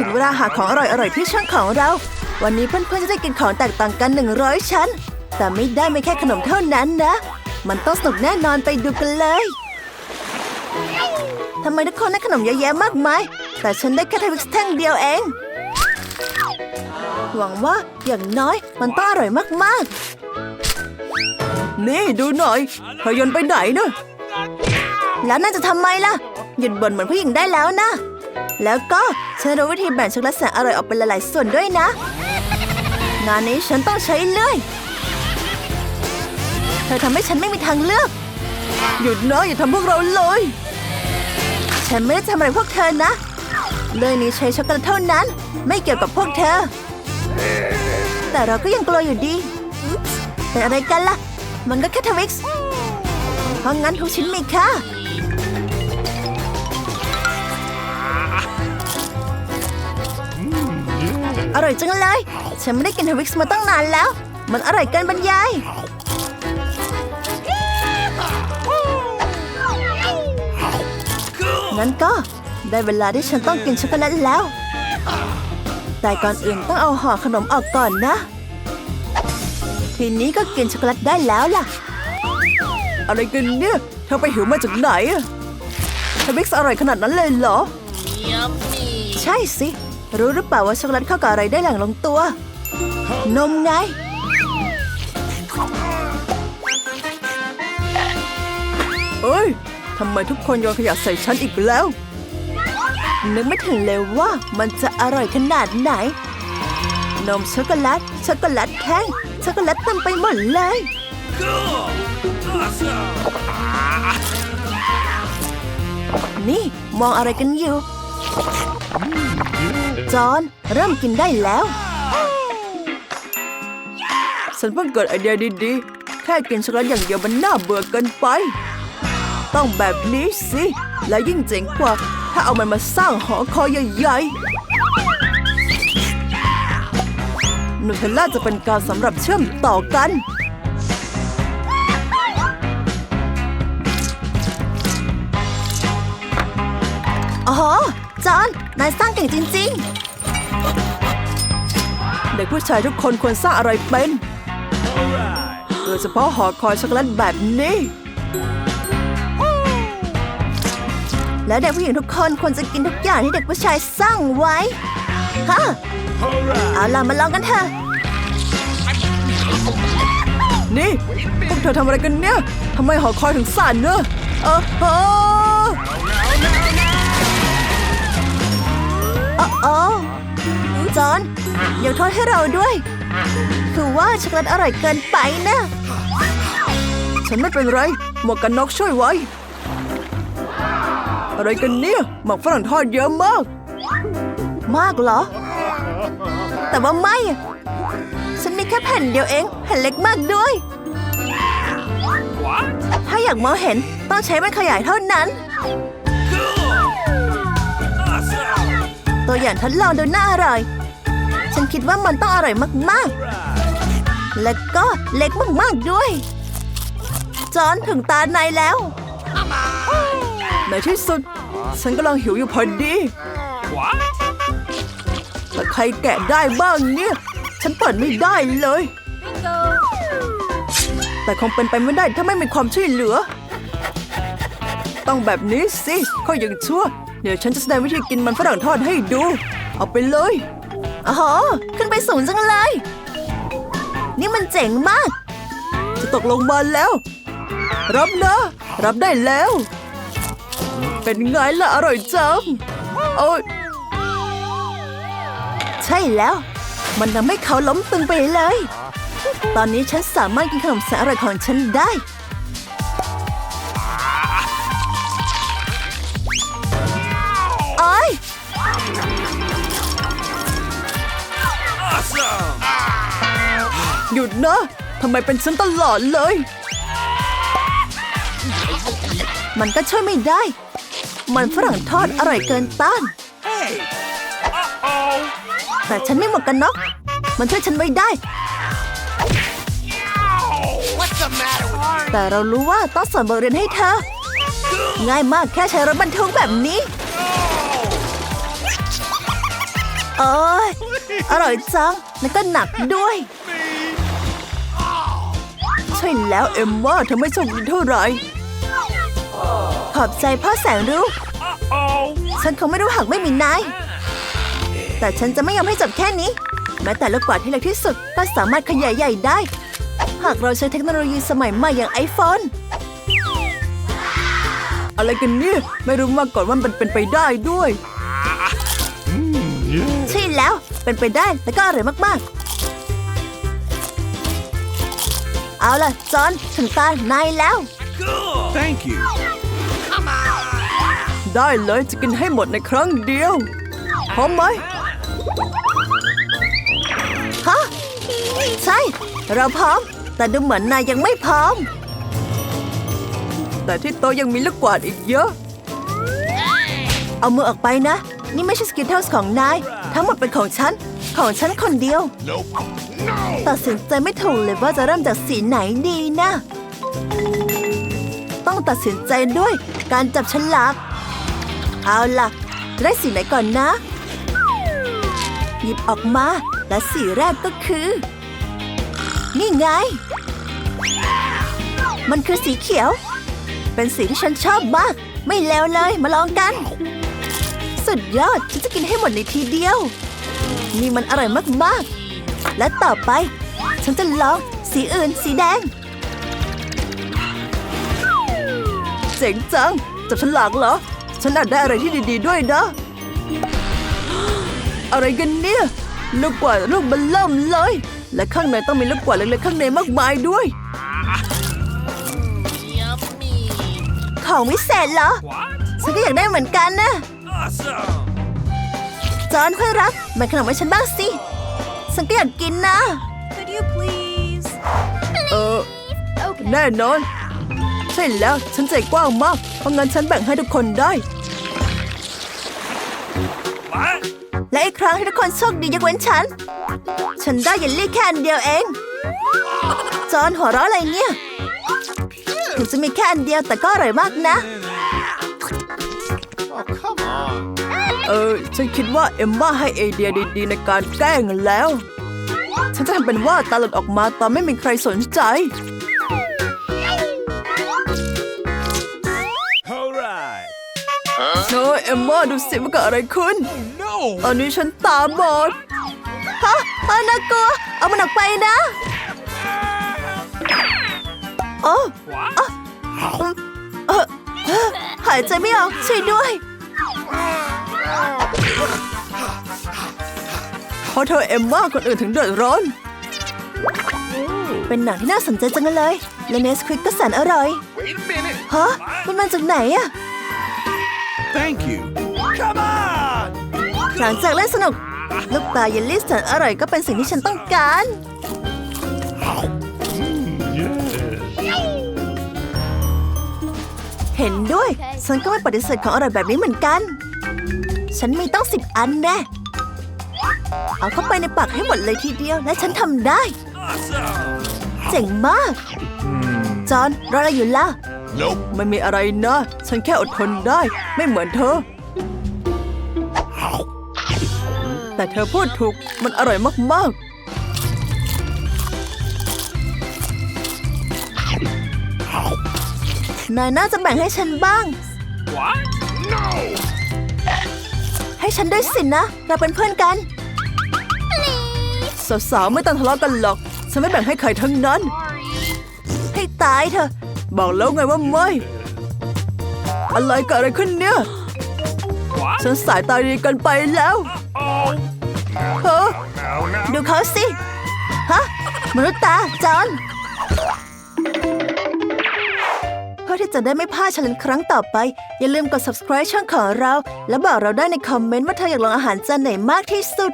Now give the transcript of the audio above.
ถึงเวลาหาของอร่อยๆที่ช่องของเรา วันนี้เพื่อนๆจะได้กินของแตกต่างกัน 100 ชั้น แต่ไม่ได้ไม่แค่ขนมเท่านั้นนะ มันต้องสนุกแน่นอนไปดูกันเลยทำไมทุกคนได้ขนมเยอะแยะมากมาย แต่ฉันได้แค่ทวิกซ์แท่งเดียวเอง หวังว่าอย่างน้อยมันต้องอร่อยมากๆ นี่ดูหน่อยพยนไปไหนเนอะแล้วน่าจะทำไมล่ะ หยุดบ่นเหมือนผู้หญิงได้แล้วนะ แล้วก็ฉันรู้วิธีแบ่งช็อกโกแลตแสนอร่อยออกเป็นหลายๆส่วนด้วยนะ งานนี้ฉันต้องใช้เลื่อย เธอทำให้ฉันไม่มีทางเลือก หยุดนะอย่าทำพวกเราเลย ฉันไม่ได้ทำอะไรพวกเธอนะ เลื่อยนี้ใช้ช็อกโกแลตเท่านั้น ไม่เกี่ยวกับพวกเธอ แต่เราก็ยังกลัวอยู่ดีเป็นอะไรกันล่ะ มันก็แค่ทวิกส์เพราะงั้นทุกชิ้นมีค่า อร่อยจังเลย ฉันไม่ได้กินทวิกส์มาตั้งนานแล้ว มันอร่อยเกินบรรยาย งั้นก็ได้เวลาที่ฉันต้องกินช็อกโกแลตแล้ว แต่ก่อนอื่นต้องเอาห่อขนมออกก่อนนะ ทีนี้ก็กินช็อกโกแลตได้แล้วล่ะ อะไรกันเนี่ยเธอไปหิวมาจากไหนอะทวิกส์อร่อยขนาดนั้นเลยเหรอ ใช่สิ รู้หรือเปล่าว่าช็อกโกแลตเข้ากับอะไรได้อย่างลงตัว นมไง เอ้ยทำไมทุกคนโยนขยะใส่ฉันอีกแล้ว นึกไม่ถึงเลยว่ามันจะอร่อยขนาดไหน นมช็อกโกแลต ช็อกโกแลตแท่ง ช็อกโกแลตเต็มไปหมดเลย นี่มองอะไรกันอยู่ จอห์นเริ่มกินได้แล้ว ฉันเพิ่งเกิดไอเดียดีๆ แค่กินช็อกโกแลตอย่างเดียวมันน่าเบื่อเกินไป ต้องแบบนี้สิ และยิ่งเจ๋งกว่า ถ้าเอามันมาสร้างหอคอยใหญ่ๆนูเทลล่าจะเป็นการสำหรับเชื่อมต่อกันโอ้โห จอห์นนายสร้างเก่งจริง ๆ เด็กผู้ชายทุกคนควรสร้างอะไรเป็น โดยเฉพาะหอคอยช็อกโกแลตแบบนี้ และเด็กผู้หญิงทุกคนควรจะกินทุกอย่างที่เด็กผู้ชายสร้างไว้ ฮะ เอาล่ะมาลองกันเถอะ นี่ พวกเธอทำอะไรกันเนี่ย ทำไมหอคอยถึงสั่นเนอะเออเออ อ้โอ้จอห์นยกโทษให้เราด้วย คือว่าช็อกโกแลตอร่อยเกินไปนะ ฉันไม่เป็นไร หมวกกันน็อกช่วยไว้ อะไรกันเนี่ยหมักฝรั่งทอดเยอะมาก มากเหรอ แต่ว่าไม่ ฉันมีแค่แผ่นเดียวเอง แผ่นเล็กมากด้วย ถ้าอยากมองเห็นต้องใช้มันขยายเท่านั้น ตัวอย่างทดลองดูน่าอร่อย ฉันคิดว่ามันต้องอร่อยมากๆ และก็เล็กมากๆด้วย จอนถึงตาในแล้วในที่สุด ฉันกำลังหิวอยู่พอดีแต่ใครแกะได้บ้างเนี่ย ฉันเปิดไม่ได้เลย แต่คงเป็นไปไม่ได้ถ้าไม่มีความช่วยเหลือ ต้องแบบนี้สิเขายังชั่ว เดี๋ยวฉันจะแสดงวิธีกินมันฝรั่งทอดให้ดู เอาไปเลยอ๋อขึ้นไปสูงจังเลย นี่มันเจ๋งมาก จะตกลงมาแล้ว รับนะ รับได้แล้ว เป็นไงล่ะอร่อยจังโอ้ยใช่แล้ว มันทำให้เขาล้มตึงไปเลย ตอนนี้ฉันสามารถกินขนมแสนอร่อยของฉันได้ หยุดนะทำไมเป็นฉันตลอดเลย มันก็ช่วยไม่ได้ มันฝรั่งทอดอร่อยเกินต้าน แต่ฉันไม่หมวกกันน็อก มันช่วยฉันไว้ได้ แต่เรารู้ว่าต้องสอนบทเรียนให้เธอ ง่ายมากแค่ใช้รถบรรทุกแบบนี้เอ้ยอร่อยจัง แล้วก็หนักด้วย แล้วเอ็มว่าเธอไม่โชคดีเท่าไหร่ ขอบใจพ่อแสนรู้ ฉันคงไม่รู้หากไม่มีนาย แต่ฉันจะไม่ยอมให้จบแค่นี้ แม้แต่ลูกกวาดที่เล็กที่สุดก็สามารถขยายใหญ่ได้ หากเราใช้เทคโนโลยีสมัยใหม่อย่างไอโฟนอะไรกันเนี่ย ไม่รู้มาก่อนว่ามันเป็นไปได้ด้วย ใช่แล้วเป็นไปได้แล้วก็อร่อยมากๆ เอาล่ะจอห์นถึงตานายแล้ว Thank you. ได้เลยจะกินให้หมดในครั้งเดียวพร้อมไหมฮะใช่ เราพร้อม แต่ดูเหมือนนายยังไม่พร้อม แต่ที่โต๊ะยังมีลูกกวาดอีกเยอะ เอามือออกไปนะ นี่ไม่ใช่สกิทเทิลส์ของนาย ทั้งหมดเป็นของฉัน ของฉันคนเดียว Nope. No. ตัดสินใจไม่ถูกเลยว่าจะเริ่มจากสีไหนดีนะ ต้องตัดสินใจด้วยการจับฉลากเอาล่ะ จะได้สีไหนก่อนนะ หยิบออกมาและสีแรกก็คือ นี่ไง มันคือสีเขียว เป็นสีที่ฉันชอบมาก ไม่เลวเลยมาลองกัน สุดยอดฉันจะกินให้หมดในทีเดียว นี่มันอร่อยมากๆ และต่อไป ฉันจะลองสีอื่นสีแดง เจ๋งจังจับฉลากเหรอ ฉันอาจได้อะไรที่ดี ๆ ด้วยนะ อะไรกันเนี่ย ลูกกวาดลูกเบันเริ่มเลย และข้างในต้องมีลูกกวาดเล็กๆข้างในมากมายด้วยของวิเศษเหรอ What? ฉันก็อยากได้เหมือนกันนะ Awesome. จอนเพื่อนรักแบ่งขนมให้ฉันบ้างสิ ฉันก็อยากกินนะ Could you please? เออ Okay. แน่นอน ใช่แล้วฉันใจกว้างมาก เพราะงั้นฉันแบ่งให้ทุกคนได้ What? และอีกครั้งให้ทุกคนโชคดียกเว้นฉัน ฉันได้เยลลี่แค่อันเดียวเอง จอนหัวเราะอะไรเนี่ย ถึงจะมีแค่อันเดียวแต่ก็อร่อยมากนะ เออ ฉันคิดว่าเอมมาให้ไอเดียดีๆในการแกล้งแล้ว ฉันจะทำเป็นว่าตาหลุดออกมาตอนไม่มีใครสนใจ All right. โอ้ยเอมมาดูสิว่าเกิดอะไรขึ้น No. ตอนนี้ฉันตาบอด ฮะฮะน่ากลัว เอามันออกไปนะโอ้ What? เออเอ่อหายใจไม่ออกช่วยด้วย เพราะเธอเอมมาคนอื่นถึงเดือดร้อน เป็นหนังที่น่าสนใจจังเลย และเนสควิกก็แสนอร่อย Wait a minute. ฮะ มันมาจากไหนอะ Thank you. Come on. หลังจากเล่นสนุก ลูกตาเยลลี่แสนอร่อยก็เป็นสิ่งที่ฉันต้องการ เห็นด้วย ฉันก็ไม่ปฏิเสธของอร่อยแบบนี้เหมือนกัน ฉันมีต้องสิบอันแน่เอาเข้าไปในปากให้หมดเลยทีเดียว และฉันทำได้ Awesome. เจ๋งมาก จอห์นรออะไรอยู่ล่ะ Nope. ไม่มีอะไรนะ ฉันแค่อดทนได้ ไม่เหมือนเธอ แต่เธอพูดถูก มันอร่อยมาก ๆนายน่าจะแบ่งให้ฉันบ้าง What? No. ให้ฉันด้วยสินะ เราเป็นเพื่อนกัน สาวๆไม่ต้องทะเลาะกันหรอก ฉันไม่แบ่งให้ใครทั้งนั้น ให้ตายเถอะ บอกแล้วไงว่าไม่ อะไรเกิดอะไรขึ้นเนี่ย What? ฉันสายตาดีเกันไปแล้ว Oh. เฮ้อ No, no. ดูเขาสิ ฮะ มนุษย์ตาจอนเพื่อ ที่จะได้ไม่พลาดช l เลนครั้งต่อไป อย่าลืมกด subscribe ช่องของเรา และบอกเราได้ในคอมเมนต์ว่าเธออยากลองอาหารจานไหนมากที่สุด